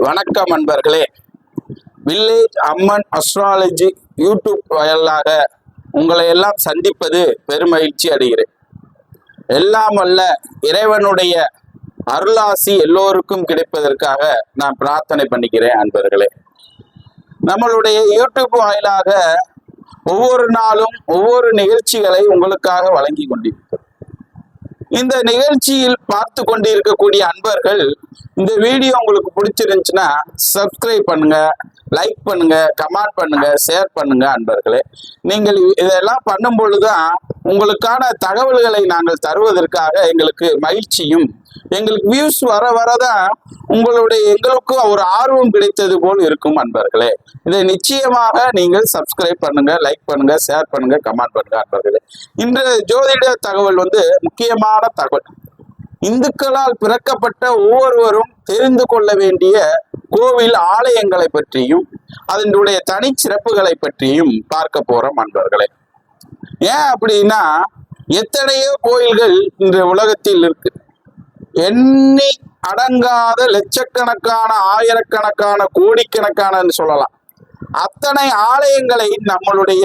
வணக்கம் அன்பர்களே village Amman astrology YouTube வயலாக உங்களை எல்லாம் சந்திப்பது பெருமகிழ்ச்சி அடைகிறேன். எல்லாம் அல்ல இறைவனுடைய அருளாசி எல்லோருக்கும் கிடைப்பதற்காக நான் பிரார்த்தனை பண்ணிக்கிறேன் அன்பர்களே. நம்மளுடைய யூடியூப் வாயிலாக ஒவ்வொரு நாளும் ஒவ்வொரு நிகழ்ச்சிகளை உங்களுக்காக வழங்கி கொண்டிருக்கிறோம் இந்த நிகழ்ச்சியில் பார்த்து கொண்டிருக்கக்கூடிய அன்பர்கள் இந்த வீடியோ உங்களுக்கு பிடிச்சிருந்துச்சுன்னா சப்ஸ்கிரைப் பண்ணுங்க லைக் பண்ணுங்க கமெண்ட் பண்ணுங்க ஷேர் பண்ணுங்க அன்பர்களே. நீங்கள் இதெல்லாம் பண்ணும் பொழுதுதான் உங்களுக்கான தகவல்களை நாங்கள் தருவதற்காக எங்களுக்கு மகிழ்ச்சியும் எங்களுக்கு வியூஸ் வர வரதான் உங்களுடைய எங்களுக்கும் ஒரு ஆர்வம் கிடைத்தது போல் இருக்கும் அன்பர்களே. இதை நிச்சயமாக நீங்கள் சப்ஸ்கிரைப் பண்ணுங்க லைக் பண்ணுங்க ஷேர் பண்ணுங்க கமெண்ட் பண்ணுங்க அன்பர்களே. இன்று ஜோதிட தகவல் வந்து முக்கியமான தகவல். இந்துக்களால் பிறக்கப்பட்ட ஒவ்வொருவரும் தெரிந்து கொள்ள வேண்டிய கோவில் ஆலயங்களை பற்றியும் அதனுடைய தனிச்சிறப்புகளை பற்றியும் பார்க்க போறோம் அன்பர்களே. ஏன் அப்படின்னா எத்தனையோ கோயில்கள் இந்த உலகத்தில் இருக்கு. எண்ணி அடங்காத லட்சக்கணக்கான ஆயிரக்கணக்கான கோடிக்கணக்கானன்னு சொல்லலாம். அத்தனை ஆலயங்களை நம்மளுடைய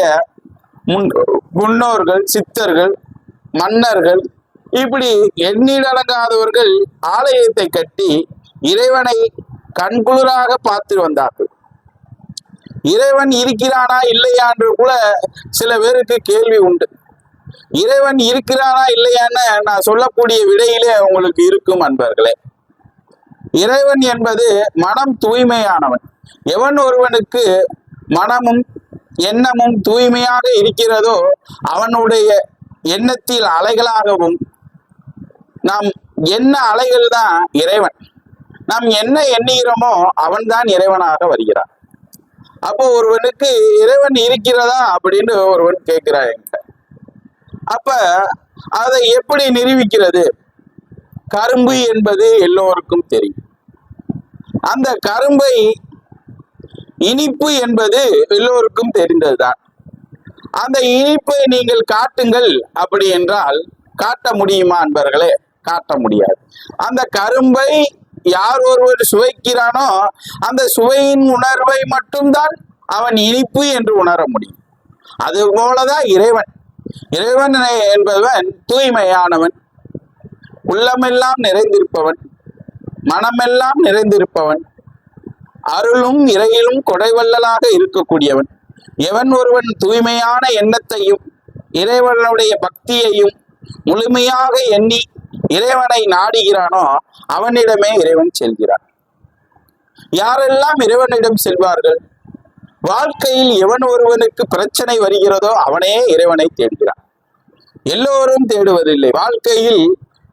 முன் முன்னோர்கள் சித்தர்கள் மன்னர்கள் இப்படி எண்ணிலடங்காதவர்கள் ஆலயத்தை கட்டி இறைவனை கண்குளிராக பார்த்து வந்தார்கள். இறைவன் இருக்கிறானா இல்லையா என்று கூட சில பேருக்கு கேள்வி உண்டு. இறைவன் இருக்கிறானா இல்லையான்னு நான் சொல்லக்கூடிய விடையிலே உங்களுக்கு இருக்கும் அன்பர்களே. இறைவன் என்பது மனம் தூய்மையானவன். எவன் ஒருவனுக்கு மனமும் எண்ணமும் தூய்மையாக இருக்கிறதோ அவனுடைய எண்ணத்தில் அலைகளாகவும் நாம் என்ன அலைகள் தான் இறைவன். நாம் என்ன எண்ணுகிறோமோ அவன்தான் இறைவனாக வருகிறான். அப்போ ஒருவனுக்கு இறைவன் இருக்கிறதா அப்படின்னு ஒருவன் கேட்கிறான் என்கிட்ட. அப்ப அதை எப்படி நிரூபிக்கிறது? கரும்பு என்பது எல்லோருக்கும் தெரியும். அந்த கரும்பை இனிப்பு என்பது எல்லோருக்கும் தெரிந்ததுதான். அந்த இனிப்பை நீங்கள் காட்டுங்கள் அப்படி என்றால் காட்ட முடியுமா அன்பர்களே? காட்ட முடியாது. அந்த கரும்பை யார் ஒருவர் சுவைக்கிறானோ அந்த சுவையின் உணர்வை மட்டும்தான் அவன் இனிப்பு என்று உணர முடியும். அது போலதான் இறைவன். இறைவன் என்பவன் தூய்மையானவன். உள்ளமெல்லாம் நிறைந்திருப்பவன் மனமெல்லாம் நிறைந்திருப்பவன். அருளும் இறையிலும் கொடைவல்லலாக இருக்கக்கூடியவன். எவன் ஒருவன் தூய்மையான எண்ணத்தையும் இறைவனுடைய பக்தியையும் முழுமையாக எண்ணி இறைவனை நாடுகிறானோ அவனிடமே இறைவன் செல்கிறான். யாரெல்லாம் இறைவனிடம் செல்வார்கள்? வாழ்க்கையில் எவன் ஒருவனுக்கு பிரச்சனை வருகிறதோ அவனே இறைவனை தேடுகிறான். எல்லோரும் தேடுவதில்லை. வாழ்க்கையில்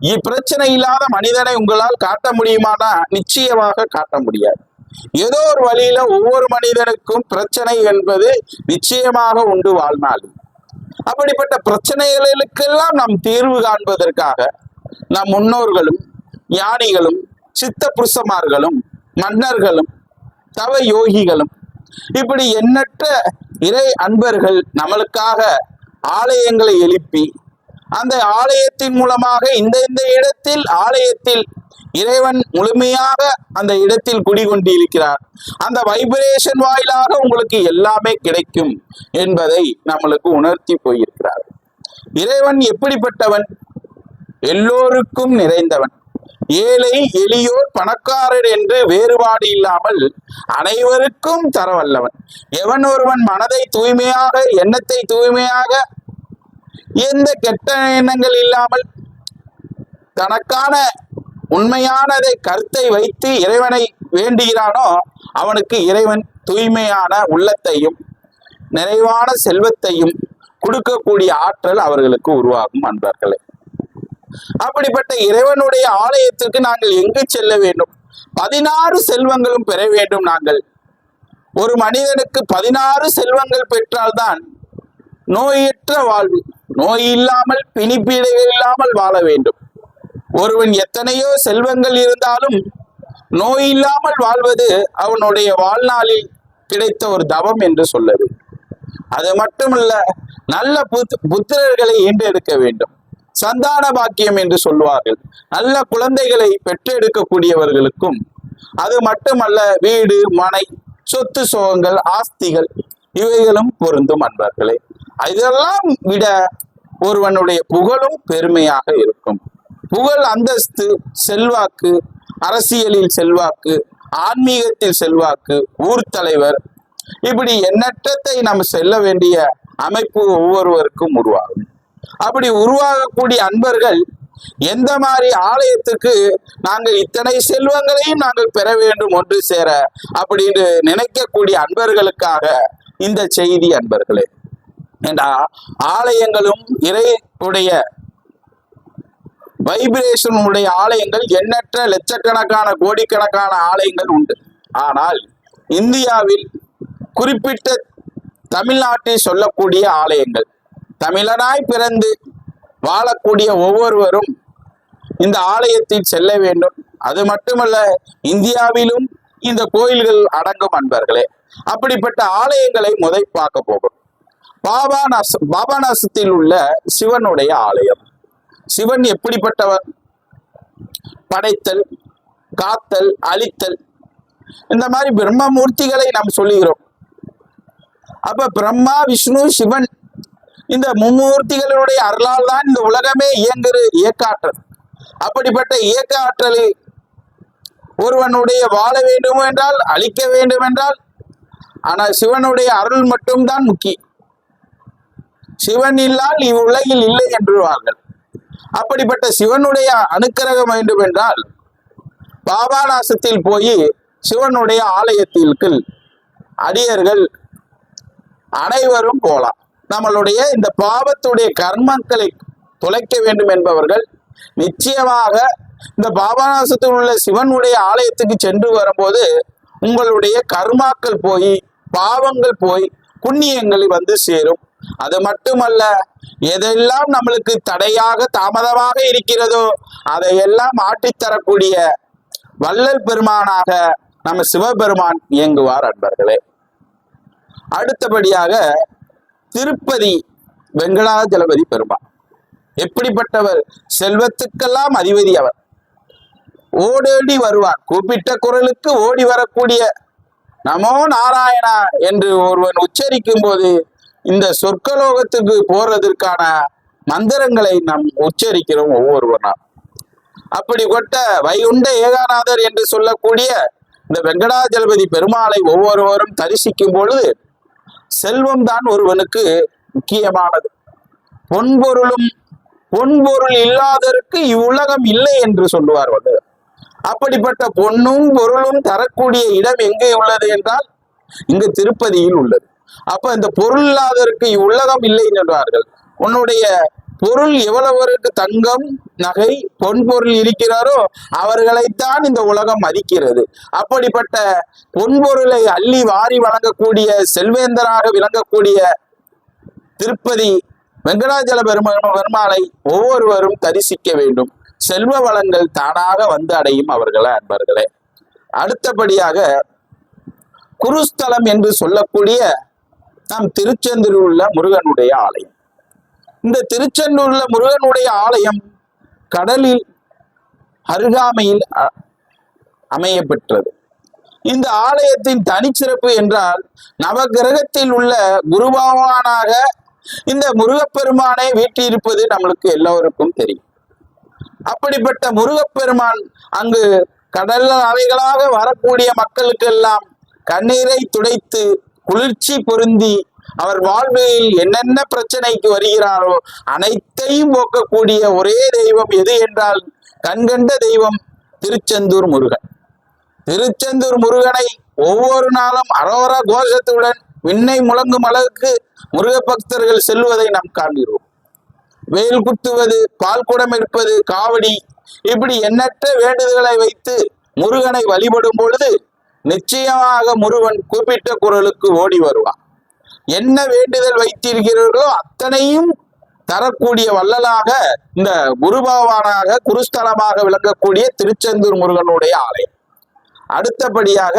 இப்பிரச்சனை இல்லாத மனிதனை உங்களால் காட்ட முடியுமானா? நிச்சயமாக காட்ட முடியாது. ஏதோ ஒரு வழியில ஒவ்வொரு மனிதனுக்கும் பிரச்சனை என்பது நிச்சயமாக உண்டு வாழ்நாளில். அப்படிப்பட்ட பிரச்சனைகளுக்கெல்லாம் நாம் தீர்வு காண்பதற்காக நம் முன்னோர்களும் ஞானிகளும் சித்த புருஷமார்களும் மன்னர்களும் தவ யோகிகளும் இப்படி எண்ணற்ற இறை அன்பர்கள் நம்மளுக்காக ஆலயங்களை எழுப்பி அந்த ஆலயத்தின் மூலமாக இந்த இந்த இடத்தில் ஆலயத்தில் இறைவன் முழுமையாக அந்த இடத்தில் குடிகொண்டிருக்கிறார். அந்த வைப்ரேஷன் வாயிலாக உங்களுக்கு எல்லாமே கிடைக்கும் என்பதை நம்மளுக்கு உணர்த்தி போயிருக்கிறார். இறைவன் எப்படிப்பட்டவன்? எல்லோருக்கும் நிறைந்தவன். ஏழை எளியோர் பணக்காரர் என்று வேறுபாடு இல்லாமல் அனைவருக்கும் தரவல்லவன். எவன் ஒருவன் மனதை தூய்மையாக எண்ணத்தை தூய்மையாக எந்த கெட்ட எண்ணங்கள் இல்லாமல் தனக்கான உண்மையானதை கருத்தை வைத்து இறைவனை வேண்டுகிறானோ அவனுக்கு இறைவன் தூய்மையான உள்ளத்தையும் நிறைவான செல்வத்தையும் கொடுக்கக்கூடிய ஆற்றல் அவர்களுக்கு உருவாகும் அன்பர்களே. அப்படிப்பட்ட இறைவனுடைய ஆலயத்திற்கு நாங்கள் எங்கு செல்ல வேண்டும்? பதினாறு செல்வங்களும் பெற வேண்டும் நாங்கள். ஒரு மனிதனுக்கு பதினாறு செல்வங்கள் பெற்றால்தான் நோயற்ற வாழ்வு நோய் இல்லாமல் பிணிப்பீடைகள் இல்லாமல் வாழ வேண்டும். ஒருவன் எத்தனையோ செல்வங்கள் இருந்தாலும் நோய் இல்லாமல் வாழ்வது அவனுடைய வாழ்நாளில் கிடைத்த ஒரு தவம் என்று சொல்லது அது மட்டுமல்ல நல்ல புத் புத்திரர்களை ஈண்டெடுக்க வேண்டும். சந்தான பாக்கியம் என்று சொல்வார்கள் நல்ல குழந்தைகளை பெற்றெடுக்கக்கூடியவர்களுக்கும் அது மட்டுமல்ல வீடு மனை சொத்து சோகங்கள் ஆஸ்திகள் இவைகளும் பொருந்தும் அன்பர்களே. இதெல்லாம் விட ஒருவனுடைய புகழும் பெருமையாக இருக்கும். புகழ் அந்தஸ்து செல்வாக்கு அரசியலில் செல்வாக்கு ஆன்மீகத்தில் செல்வாக்கு ஊர் தலைவர் இப்படி எண்ணற்றத்தை நாம் செல்ல வேண்டிய அமைப்பு ஒவ்வொருவருக்கும் உருவாகும். அப்படி உருவாகக்கூடிய அன்பர்கள் எந்த மாதிரி ஆலயத்துக்கு நாங்கள் இத்தனை செல்வங்களையும் நாங்கள் பெற வேண்டும் ஒன்று சேர அப்படின்னு நினைக்கக்கூடிய அன்பர்களுக்காக இந்த செய்தி அன்பர்களே. ஏண்டா ஆலயங்களும் இறையுடைய வைப்ரேஷன் உடைய ஆலயங்கள் எண்ணற்ற லட்சக்கணக்கான கோடிக்கணக்கான ஆலயங்கள் உண்டு. ஆனால் இந்தியாவில் குறிப்பிட்ட தமிழ்நாட்டில் சொல்லக்கூடிய ஆலயங்கள் தமிழனாய் பிறந்து வாழக்கூடிய ஒவ்வொருவரும் இந்த ஆலயத்தில் செல்ல வேண்டும். அது மட்டுமல்ல இந்தியாவிலும் இந்த கோயில்கள் அடங்கும் அன்பர்களே. அப்படிப்பட்ட ஆலயங்களை முதல் பார்க்க போகும் பாபாநாச பாபாநாசத்தில் உள்ள சிவனுடைய ஆலயம். சிவன் எப்படிப்பட்டவர் படைத்தல் காத்தல் அழித்தல். இந்த மாதிரி பிரம்மமூர்த்திகளை நாம் சொல்லுகிறோம். அப்ப பிரம்மா விஷ்ணு சிவன் இந்த மும்மூர்த்திகளுடைய அருளால் தான் இந்த உலகமே இயங்குற இயக்காற்றல் அப்படிப்பட்ட இயக்க ஆற்றலை ஒருவனுடைய வாழ வேண்டும் என்றால் அழிக்க வேண்டும் என்றால் ஆனால் சிவனுடைய அருள் மட்டும்தான் முக்கியம். சிவன் இல்லால் இவ்வுலகில் இல்லை என்றுவார்கள். அப்படிப்பட்ட சிவனுடைய அனுக்கிரகம் வேண்டும் என்றால் பாபாநாசத்தில் போய் சிவனுடைய ஆலயத்திற்கு அடியர்கள் அனைவரும் போலாம் நம்மளுடைய இந்த பாவத்துடைய கர்மங்களை தொலைக்க வேண்டும் என்பவர்கள் நிச்சயமாக இந்த பாபநாசத்தில் உள்ள சிவனுடைய ஆலயத்துக்கு சென்று வரும்போது உங்களுடைய கர்மாக்கள் போய் பாவங்கள் போய் புண்ணியங்கள் வந்து சேரும். அது மட்டுமல்ல எதெல்லாம் நம்மளுக்கு தடையாக தாமதமாக இருக்கிறதோ அதையெல்லாம் ஆட்டித்தரக்கூடிய வள்ளல் பெருமானாக நம்ம சிவபெருமான் இயங்குவார் அன்பர்களே. அடுத்தபடியாக திருப்பதி வெங்கடாஜலபதி பெருமாள். எப்படிப்பட்டவர்? செல்வத்துக்கெல்லாம் அதிபதி அவர். ஓடோடி வருவார். கூப்பிட்ட குரலுக்கு ஓடி வரக்கூடிய நமோ நாராயணா என்று ஒருவன் உச்சரிக்கும் போது இந்த சொர்க்கலோகத்துக்கு போறதற்கான மந்திரங்களை நாம் உச்சரிக்கிறோம் ஒவ்வொருவனா அப்படிப்பட்ட வைகுண்ட ஏகாநாதர் என்று சொல்லக்கூடிய இந்த வெங்கடாஜலபதி பெருமாளை ஒவ்வொருவரும் தரிசிக்கும் பொழுது செல்வம் தான் ஒருவனுக்கு முக்கியமானது. பொன்பொருளும் பொன்பொருள் இல்லாததற்கு இவ்வுலகம் இல்லை என்று சொல்லுவார் வந்து அப்படிப்பட்ட பொன்னும் பொருளும் தரக்கூடிய இடம் எங்கே உள்ளது என்றால் இங்கு திருப்பதியில் உள்ளது. அப்ப இந்த பொருள் இல்லாததற்கு இவ்வுலகம் இல்லை என்றார்கள் உன்னுடைய பொருள் எவ்வளவருக்கு தங்கம் நகை பொன் பொருள் இருக்கிறாரோ அவர்களைத்தான் இந்த உலகம் மதிக்கிறது. அப்படிப்பட்ட பொன்பொருளை அள்ளி வாரி வழங்கக்கூடிய செல்வேந்தராக விளங்கக்கூடிய திருப்பதி வெங்கடாஜல பெரும பெருமாளை ஒவ்வொருவரும் தரிசிக்க வேண்டும். செல்வ வளங்கள் தானாக வந்து அடையும் அவர்களே அன்பர்களே. அடுத்தபடியாக குருஸ்தலம் என்று சொல்லக்கூடிய நம் திருச்செந்தூரில் உள்ள முருகனுடைய ஆலயம். இந்த திருச்செந்தூர்ல முருகனுடைய ஆலயம் கடலில் அருகாமையில் அ- அமையப்பெற்றது. இந்த ஆலயத்தின் தனிச்சிறப்பு என்றால் நவகிரகத்தில் உள்ள குருபகவானாக இந்த முருகப்பெருமானை வீட்டியிருப்பது நம்மளுக்கு எல்லோருக்கும் தெரியும். அப்படிப்பட்ட முருகப்பெருமான் அங்கு கடல் அலைகளாக வரக்கூடிய மக்களுக்கெல்லாம் கண்ணீரை துடைத்து குளிர்ச்சி பொருந்தி அவர் வாழ்வில் என்னென்ன பிரச்சனைக்கு வருகிறாரோ அனைத்தையும் போக்கக்கூடிய ஒரே தெய்வம் எது என்றால் கண்கண்ட தெய்வம் திருச்செந்தூர் முருகன். திருச்செந்தூர் முருகனை ஒவ்வொரு நாளும் அரோர கோஷத்துடன் விண்ணை முழங்கும் அளவுக்கு முருக பக்தர்கள் செல்வதை நாம் காண்கிறோம். வேல் குத்துவது பால் குடம் எடுப்பது காவடி இப்படி எண்ணற்ற வேண்டுதல்களை வைத்து முருகனை வழிபடும் பொழுது நிச்சயமாக முருகன் குறிப்பிட்ட குரலுக்கு ஓடி வருவான். என்ன வேண்டுதல் வைத்திருக்கிறீர்களோ அத்தனையும் தரக்கூடிய வள்ளலாக இந்த குருபகவானாக குருஸ்தலமாக விளங்கக்கூடிய திருச்செந்தூர் முருகனுடைய ஆலயம். அடுத்தபடியாக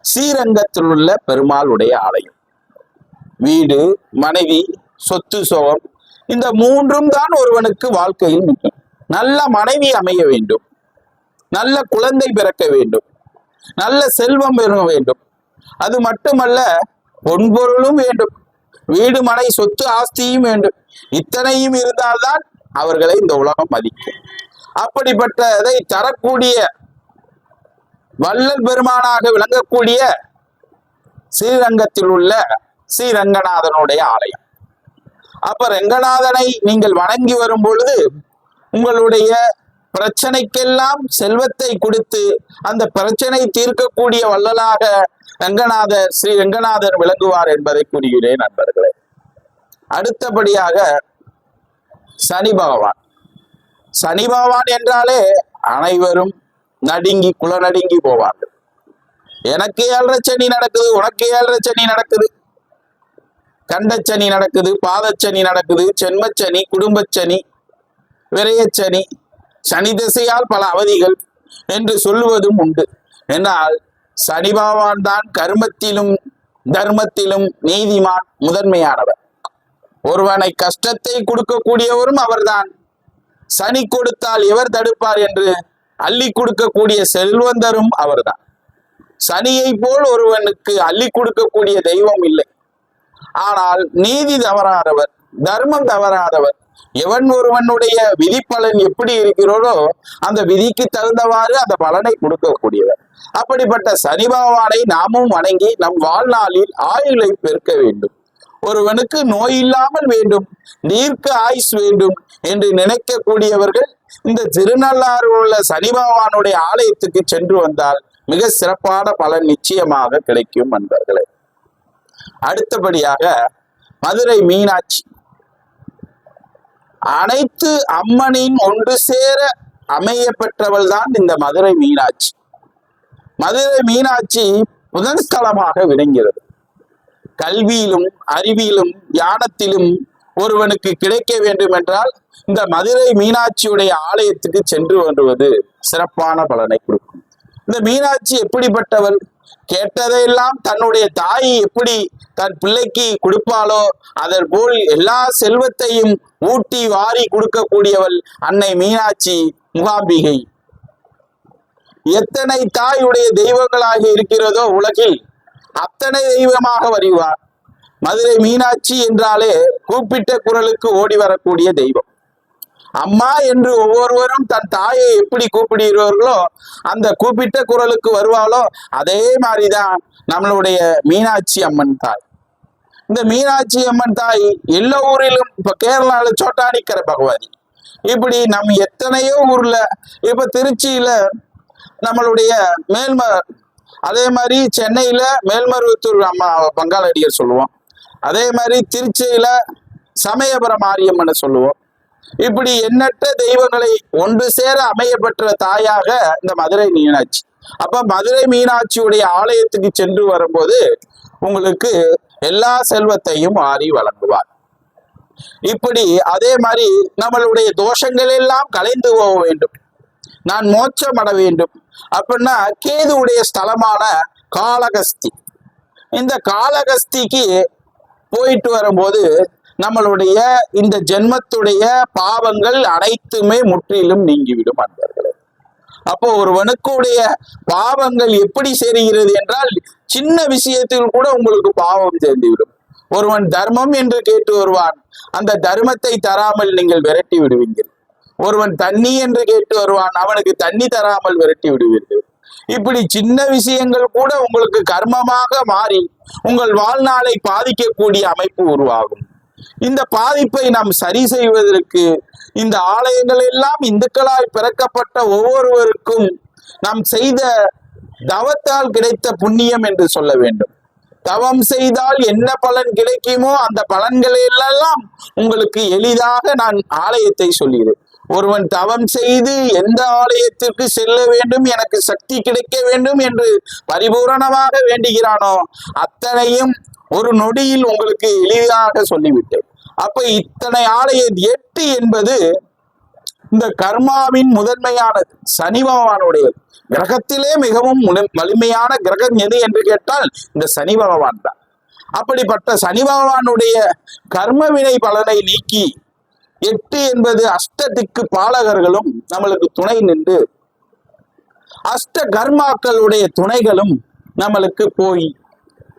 ஸ்ரீரங்கத்தில் உள்ள பெருமாளுடைய ஆலயம். வீடு மனைவி சொத்து சுகம் இந்த மூன்றும் தான் ஒருவனுக்கு வாழ்க்கையில் முக்கியம். நல்ல மனைவி அமைய வேண்டும். நல்ல குழந்தை பிறக்க வேண்டும். நல்ல செல்வம் பெற வேண்டும். அது மட்டுமல்ல பொன்பொருளும் வேண்டும். வீடு மனை சொத்து ஆஸ்தியும் வேண்டும். இத்தனையும் இருந்தால்தான் அவர்களை இந்த உலகம் மதிக்கும். அப்படிப்பட்டதை தரக்கூடிய வள்ளல் பெருமானாக விளங்கக்கூடிய ஸ்ரீரங்கத்தில் உள்ள ஸ்ரீரங்கநாதனுடைய ஆலயம். அப்ப ரங்கநாதனை நீங்கள் வணங்கி வரும் பொழுது உங்களுடைய பிரச்சனைக்கெல்லாம் செல்வத்தை கொடுத்து அந்த பிரச்சனை தீர்க்கக்கூடிய வள்ளலாக ரங்கநாதர் ஸ்ரீ ரங்கநாதர் விளங்குவார் என்பதை கூறுகிறேன் நண்பர்களே. அடுத்தபடியாக சனி பகவான். சனி பகவான் என்றாலே அனைவரும் நடுங்கி குலநடுங்கி போவார்கள். எனக்கு ஏழரை சனி நடக்குது உனக்கு ஏழரை சனி நடக்குது. கண்டச்சனி நடக்குது பாதச்சனி நடக்குது சென்மச்சனி குடும்பச்சனி விரயச்சனி சனி திசையால் பல அவதிகள் என்று சொல்லுவதும் உண்டு. என்றால் சனி பகவான் தான் கர்மத்திலும் தர்மத்திலும் நீதிமான் முதன்மையானவர். ஒருவனை கஷ்டத்தை கொடுக்கக்கூடியவரும் அவர்தான். சனி கொடுத்தால் எவர் தடுப்பார் என்று அள்ளி கொடுக்கக்கூடிய செல்வந்தரும் அவர்தான். சனியை போல் ஒருவனுக்கு அள்ளி கொடுக்கக்கூடிய தெய்வம் இல்லை. ஆனால் நீதி தவறாதவர் தர்மம் தவறாதவர் எவன் ஒருவனுடைய விதிப்பலன் எப்படி இருக்கிறதோ அந்த விதிக்கு தகுந்தவாறு அந்த பலனை கொடுக்கக்கூடியவர். அப்படிப்பட்ட சனி பகவானை நாமும் வணங்கி நம் வாழ்நாளில் ஆயுளை பெருக்க வேண்டும். ஒருவனுக்கு நோய் இல்லாமல் வேண்டும் நீர்க்க ஆயுஸ் வேண்டும் என்று நினைக்கக்கூடியவர்கள் இந்த திருநள்ளாறு உள்ள சனி பகவானுடைய ஆலயத்துக்கு சென்று வந்தால் மிக சிறப்பான பலன் நிச்சயமாக கிடைக்கும் நண்பர்களே அடுத்தபடியாக மதுரை மீனாட்சி. அனைத்து அம்மனின் ஒன்று சேர அமைய பெற்றவள் தான் இந்த மதுரை மீனாட்சி. மதுரை மீனாட்சி புதன்ஸ்தலமாக விளங்கிறது கல்வியிலும் அறிவியலும் ஞானத்திலும் ஒருவனுக்கு கிடைக்க வேண்டும் என்றால் இந்த மதுரை மீனாட்சியுடைய ஆலயத்துக்கு சென்று வருவது சிறப்பான பலனை கொடுக்கும். இந்த மீனாட்சி எப்படிப்பட்டவள்? கேட்டதையெல்லாம் தன்னுடைய தாய் எப்படி தன் பிள்ளைக்கு கொடுப்பாளோ அதன் போல் எல்லா செல்வத்தையும் ஊட்டி வாரி கொடுக்கக்கூடியவள் அன்னை மீனாட்சி முகாம்பிகை. எத்தனை தாயுடைய தெய்வங்களாக இருக்கிறதோ உலகில் அத்தனை தெய்வமாக வருவார். மதுரை மீனாட்சி என்றாலே கூப்பிட்ட குரலுக்கு ஓடி வரக்கூடிய தெய்வம். அம்மா என்று ஒவ்வொருவரும் தன் தாயை எப்படி கூப்பிடுகிறார்களோ அந்த கூப்பிட்ட குரலுக்கு வருவாளோ அதே மாதிரிதான் நம்மளுடைய மீனாட்சி அம்மன் தாய். இந்த மீனாட்சி அம்மன் தாய் எல்லா ஊரிலும் இப்ப கேரளால சோட்டானிக்கிற பகவதி. இப்படி நம் எத்தனையோ ஊர்ல இப்ப திருச்சியில நம்மளுடைய மேல்ம அதே மாதிரி சென்னையில மேல்மருவத்தூர் அம்மா பங்காளடியர் சொல்லுவோம். அதே மாதிரி திருச்சியில சமயபுரம் மாரியம்மனை சொல்லுவோம். இப்படி எண்ணற்ற தெய்வங்களை ஒன்று சேர அமையப்பட்ட தாயாக இந்த மதுரை மீனாட்சி. அப்ப மதுரை மீனாட்சியுடைய ஆலயத்துக்கு சென்று வரும்போது உங்களுக்கு எல்லா செல்வத்தையும் ஆறி வழங்குவார். இப்படி அதே மாதிரி நம்மளுடைய தோஷங்கள் எல்லாம் கலைந்து போக வேண்டும். நான் மோட்சம் அட வேண்டும். அப்படின்னா கேதுவுடைய ஸ்தலமான காளகஸ்தி. இந்த காளகஸ்திக்கு போயிட்டு வரும்போது நம்மளுடைய இந்த ஜென்மத்துடைய பாவங்கள் அனைத்துமே முற்றிலும் நீங்கிவிடும் அன்பர்களே. அப்போ ஒருவனுக்குடைய பாவங்கள் எப்படி சேருகிறது என்றால் சின்ன விஷயத்தில் கூட உங்களுக்கு பாவம் சேர்ந்துவிடும். ஒருவன் தர்மம் என்று கேட்டு வருவான். அந்த தர்மத்தை தராமல் நீங்கள் விரட்டி விடுவீங்க ஒருவன் தண்ணி என்று கேட்டு வருவான் அவனுக்கு தண்ணி தராமல் விரட்டி விடுவீர்கள். இப்படி சின்ன விஷயங்கள் கூட உங்களுக்கு கர்மமாக மாறி உங்கள் வாழ்நாளை பாதிக்கக்கூடிய அமைப்பு உருவாகும். இந்த பாதிப்பை நாம் சரி செய்வதற்கு இந்த ஆலயங்கள் எல்லாம் இந்துக்களாய் பிறக்கப்பட்ட ஒவ்வொருவருக்கும் நாம் செய்த தவத்தால் கிடைத்த புண்ணியம் என்று சொல்ல வேண்டும். தவம் செய்தால் என்ன பலன் கிடைக்குமோ அந்த பலன்களை எல்லாம் உங்களுக்கு எளிதாக நான் ஆலயத்தை சொல்கிறேன். ஒருவன் தவம் செய்து எந்த ஆலயத்திற்கு செல்ல வேண்டும் எனக்கு சக்தி கிடைக்க வேண்டும் என்று பரிபூரணமாக வேண்டுகிறானோ அத்தனையும் ஒரு நொடியில் உங்களுக்கு எளிதாக சொல்லிவிட்டேன். அப்ப இத்தனை ஆலய எட்டு என்பது இந்த கர்மாவின் முதன்மையானது சனி பகவானுடையது. கிரகத்திலே மிகவும் வலிமையான கிரகம் எது என்று கேட்டால் இந்த சனி பகவான் தான். அப்படிப்பட்ட சனி பகவானுடைய கர்மவினை பலனை நீக்கி எட்டு என்பது அஷ்டதிக்கு பாலகர்களும் நம்மளுக்கு துணை நின்று அஷ்ட கர்மாக்களுடைய துணைகளும் நம்மளுக்கு போய்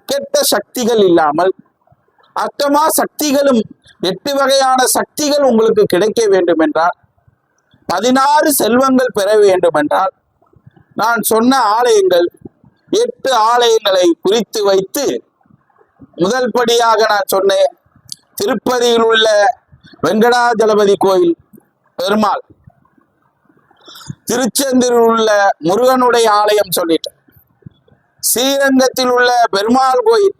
கெட்ட சக்திகள் இல்லாமல் அஷ்டமா சக்திகளும் எட்டு வகையான சக்திகள் உங்களுக்கு கிடைக்க வேண்டும் என்றால் பதினாறு செல்வங்கள் பெற வேண்டும் என்றால் நான் சொன்ன ஆலயங்கள் எட்டு ஆலயங்களை குறித்து வைத்து முதல் படியாக நான் சொன்னேன் திருப்பதியில் உள்ள வெங்கடாஜலபதி கோயில் பெருமாள். திருச்செந்தூரில் உள்ள முருகனுடைய ஆலயம் சொல்லிட்டேன் ஸ்ரீரங்கத்தில் உள்ள பெருமாள் கோயில்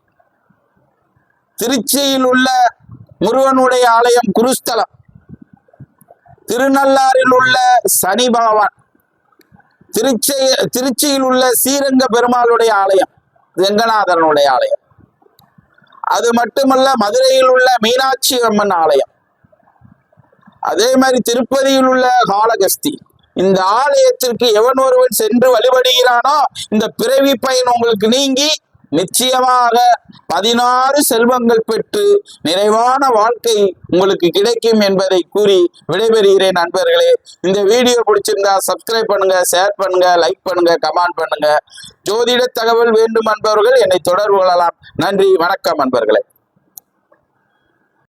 திருச்சியில் உள்ள முருகனுடைய ஆலயம் குருஸ்தலம் திருநள்ளாறில் உள்ள சனி பகவான் திருச்சி திருச்சியில் உள்ள ஸ்ரீரங்க பெருமாளுடைய ஆலயம் ரெங்கநாதனுடைய ஆலயம். அது மட்டுமல்ல மதுரையில் உள்ள மீனாட்சி அம்மன் ஆலயம். அதே மாதிரி திருப்பதியில் உள்ள காளகஸ்தி இந்த ஆலயத்திற்கு எவன் ஒருவன் சென்று வழிபடுகிறானோ இந்த பிறவி பயன் உங்களுக்கு நீங்கி நிச்சயமாக பதினாறு செல்வங்கள் பெற்று நிறைவான வாழ்க்கை உங்களுக்கு கிடைக்கும் என்பதை கூறி விடைபெறுகிறேன் நண்பர்களே. இந்த வீடியோ பிடிச்சிருந்தா சப்ஸ்கிரைப் பண்ணுங்க ஷேர் பண்ணுங்க லைக் பண்ணுங்க கமெண்ட் பண்ணுங்க. ஜோதிட தகவல் வேண்டும் என்பவர்கள் என்னை தொடர்பு கொள்ளலாம். நன்றி வணக்கம் நண்பர்களே